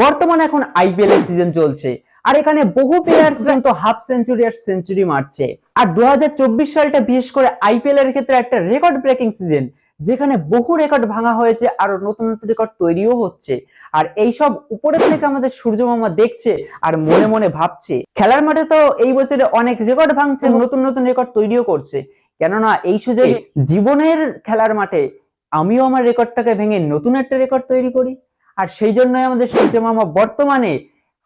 বর্তমানে এখন আইপিএল এর সিজন চলছে। আর এখানে বহু প্লেয়ার পর্যন্ত হাফ সেঞ্চুরি আর সেঞ্চুরি মারছে। আর দু সালটা বিশেষ করে আইপিএল এর ক্ষেত্রে একটা রেকর্ড ব্রেকিং সিজন যেখানে বহু রেকর্ড ভাঙা হয়েছে আর নতুন নতুন রেকর্ড তৈরিও হচ্ছে। আর এইসব উপরের থেকে আমাদের সূর্য মামা দেখছে আর মনে মনে ভাবছে। খেলার মাঠে তো এই বছরে অনেক রেকর্ড ভাঙছে নতুন নতুন রেকর্ড তৈরিও করছে। কেননা এই সুযোগে জীবনের খেলার মাঠে আমিও আমার রেকর্ডটাকে ভেঙে নতুন একটা রেকর্ড তৈরি করি। আর সেই জন্যই আমাদের সূর্য মামা বর্তমানে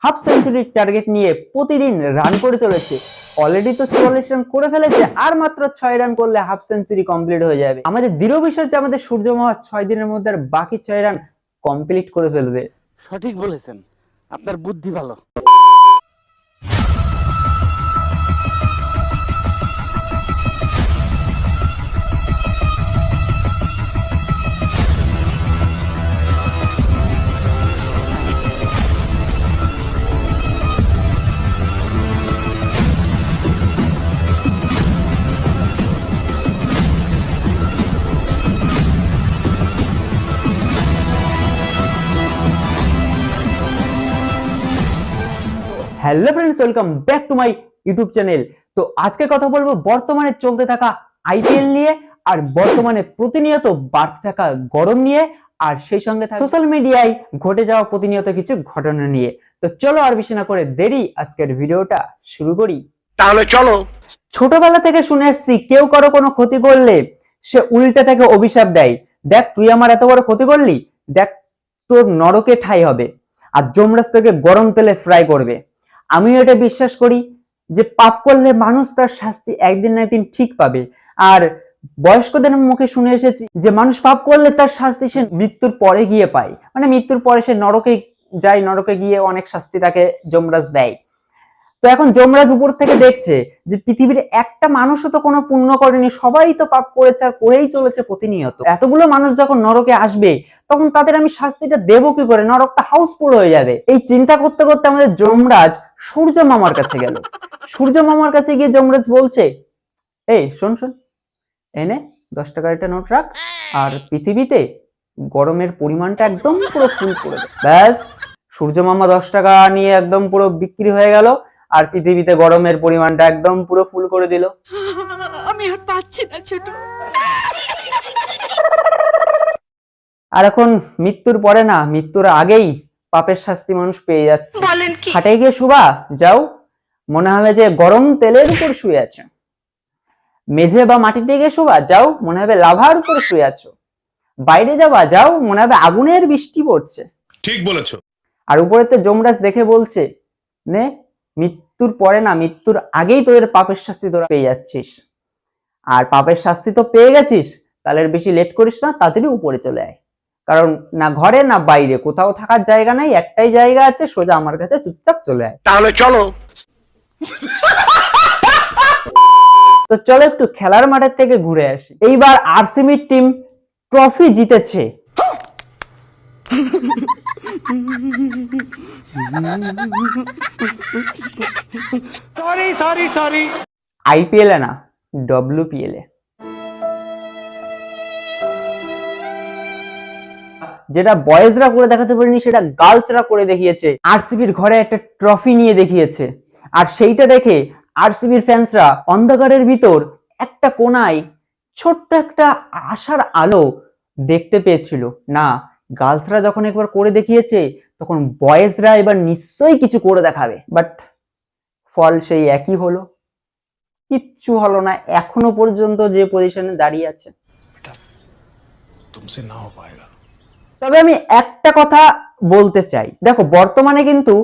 হাফ সেঞ্চুরির টার্গেট নিয়ে প্রতিদিন রান করে চলেছে। অলরেডি তো চুয়াল্লিশ রান করে ফেলেছে, আর মাত্র ছয় রান করলে হাফ সেঞ্চুরি কমপ্লিট হয়ে যাবে। আমাদের দৃঢ় বিশ্বাস যে আমাদের সূর্য মামা ছয় দিনের মধ্যে আর বাকি ছয় রান কমপ্লিট করে ফেলবে। সঠিক বলেছেন। আপনার বুদ্ধি ভালো। Hello friends welcome back to my YouTube channel তো আজকে কথা বলব বর্তমানে চলতে থাকা আইপিএল নিয়ে আর বর্তমানে প্রতিনিয়ত বাড়তে থাকা গরম নিয়ে আর সেই সঙ্গে সোশ্যাল মিডিয়ায় ঘটে যাওয়া প্রতিনিয়ত কিছু ঘটনা নিয়ে। তো চলো আর বেশি না করে দেরি আজকের ভিডিওটা শুরু করি। তাহলে চলো। ছোটবেলা থেকে শুনে আসছি কেউ কারও কোনো ক্ষতি করলে সে উল্টে থেকে অভিশাপ দেয়। দেখ তুই আমার এত বড় ক্ষতি করলি দেখ তোর নরকে ঠাই হবে আর যমরাজ তোকে গরম তেলে ফ্রাই করবে। আমিও এটা বিশ্বাস করি যে পাপ করলে মানুষ তার শাস্তি একদিন না একদিন ঠিক পাবে। আর বয়স্কদের মুখে শুনে এসেছি যে মানুষ পাপ করলে তার শাস্তি সে মৃত্যুর পরে গিয়ে পায়। মানে মৃত্যুর পরে সে নরকে যায়, নরকে গিয়ে অনেক শাস্তি তাকে যমরাজ দেয়। তো এখন যমরাজ উপর থেকে দেখছে যে পৃথিবীর একটা মানুষও তো কোনো পুণ্য করেনি, সবাই তো পাপ করেছে আর করেই চলেছে প্রতিনিয়ত। এতগুলো মানুষ যখন নরকে আসবে, তখন তাদের আমি শাস্তিটা দেবো কি করে? নরকটা হাউসফুল হয়ে যাবে। এই চিন্তা করতে করতে আমাদের যমরাজ সূর্য মামার কাছে গেল। সূর্য মামার কাছে গিয়ে যমরাজ বলছে এই শোন শোন। এনে দশ টাকার একটা নোট রাখ আর পৃথিবীতে গরমের পরিমাণটা একদম পুরো ফুল করে ব্যাস সূর্য মামা দশ টাকা নিয়ে একদম পুরো বিক্রি হয়ে গেল আর পৃথিবীতে গরমের পরিমাণটা একদম পুরো ফুল করে দিল। আমি আর পাচ্ছি না ছোট। আর এখন মৃত্যুর পরে না মৃত্যুর আগেই পাপের শাস্তি মানুষ পেয়ে যাচ্ছে। বলেন কি? খাটে গিয়ে শুবা যাও। মনে হবে যে গরম তেলের উপর শুয়ে আছে। মেঝে বা মাটিতে গিয়ে শোবা যাও। মনে হবে লাভার উপর শুয়ে আছো। বাইরে যাবা যাও। মনে হবে আগুনের বৃষ্টি পড়ছে। ঠিক বলেছ। আর উপরে তো যমরাজ দেখে বলছে নে মৃত্যুর পরে না মৃত্যুর আগেই তোদের পাপের শাস্তি তোরা পেয়ে যাচ্ছিস। আর পাপের শাস্তি তো পেয়ে গেছিস তাহলে বেশি লেট করিস না তাড়াতাড়ি উপরে চলে আয়। কারণ না ঘরে না বাইরে কোথাও থাকার জায়গা নাই একটাই জায়গা আছে সোজা আমার কাছে চুপচাপ চলে আয়। তাহলে চলো। তো চলো একটু খেলার মাঠের থেকে ঘুরে আসি। এইবার আরসিবির টিম ট্রফি জিতেছে। সরি সরি সরি আইপিএল এ না ডব্লিউপিএল যেটা বয়েজরা করে দেখাতে পারেনি, সেটা গার্লসরা করে দেখিয়েছে। আরসিবির ঘরে একটা ট্রফি নিয়ে দেখিয়েছে। আর সেইটা দেখে আরসিবির ফ্যান্সরা অন্ধকারের ভিতর একটা কোনায় ছোট্ট একটা আশার আলো দেখতে পেয়েছিল। না গার্লসরা যখন একবার করে দেখিয়েছে, তখন বয়েজরা এবার নিশ্চয়ই কিছু করে দেখাবে। বাট ফল সেই একই হলো। কিচ্ছু হলো না, এখনও পর্যন্ত যে পজিশনে দাঁড়িয়ে আছে। তুমি না পায়েগা। তবে আমি একটা কথা বলতে চাই। দেখো, বর্তমানে কিন্তু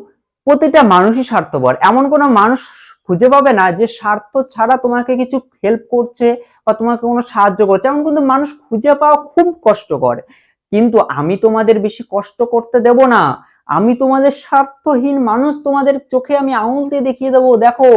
প্রতিটা মানুষই স্বার্থপর। এমন কোনো মানুষ খুঁজে পাবে না যে স্বার্থ ছাড়া তোমাকে কিছু হেল্প করছে বা তোমাকে কোনো সাহায্য করছে। এমন কিন্তু মানুষ খুঁজে পাওয়া খুব কষ্টকর। কিন্তু আমি তোমাদের বেশি কষ্ট করতে দেব না। আমি তোমাদের স্বার্থহীন মানুষ তোমাদের চোখে আমি আঙুল দিয়ে দেখিয়ে দেবো। দেখো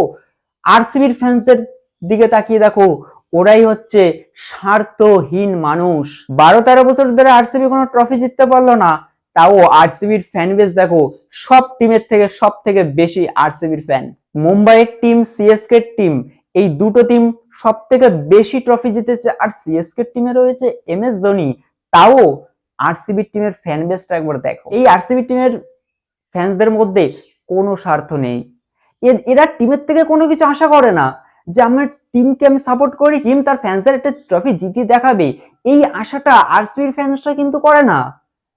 আরসিবির ফ্যান্সদের দিকে তাকিয়ে দেখো। ওরাই হচ্ছে স্বার্থহীন মানুষ। বারো তেরো বছর ধরে আরসিবি কোনো ট্রফি জিততে পারল না, তাও আরসিবির ফ্যান বেস দেখো, সব টিমের থেকে সব থেকে বেশি আরসিবির ফ্যান মুম্বাইয়ের টিম সিএসকে টিম এই দুটো টিম সব থেকে বেশি ট্রফি জিতেছে। আর সিএসকে টিমে রয়েছে এম এস ধোনি, তাও আরসিবি টিমের ফ্যান বেসটা একবার দেখো। এই আরসিবি টিমের ফ্যান্সদের মধ্যে কোনো স্বার্থ নেই। এরা টিমের থেকে কোনো কিছু আশা করে না যে, আমার টিমকে আমি সাপোর্ট করি টিম তার ফ্যান্সদের একটা ট্রফি জিতিয়ে দেখাবে। এই আশাটা আরসিবির ফ্যান্সরা কিন্তু করে না।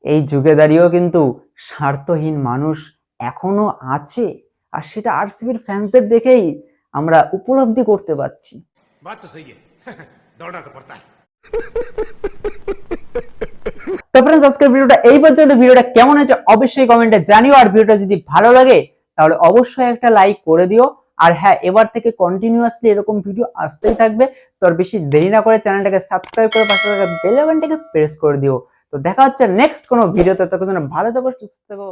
এই যুগে দাঁড়িয়েও কিন্তু স্বার্থহীন মানুষ এখনও আছে। আর সেটা আরসিবির ফ্যান্সদের দেখেই আমরা উপলব্ধি করতে পারছি। তো ফ্রেন্ডস আজকের ভিডিওটা এই পর্যন্ত। ভিডিওটা কেমন হয়েছে অবশ্যই কমেন্টে জানিও। আর ভিডিওটা যদি ভালো লাগে তাহলে অবশ্যই একটা লাইক করে দিও। আর হ্যাঁ এবার থেকে কন্টিনিউয়াসলি এরকম ভিডিও আসতেই থাকবে। তো আর বেশি দেরি না করে চ্যানেলটাকে সাবস্ক্রাইব করে পাশে থাকা বেল আইকনটাকে প্রেস করে দিও। তো দেখা হচ্ছে নেক্সট কোনো ভিডিওতে ততক্ষণ ভালো থাকো, সুস্থ থেকো।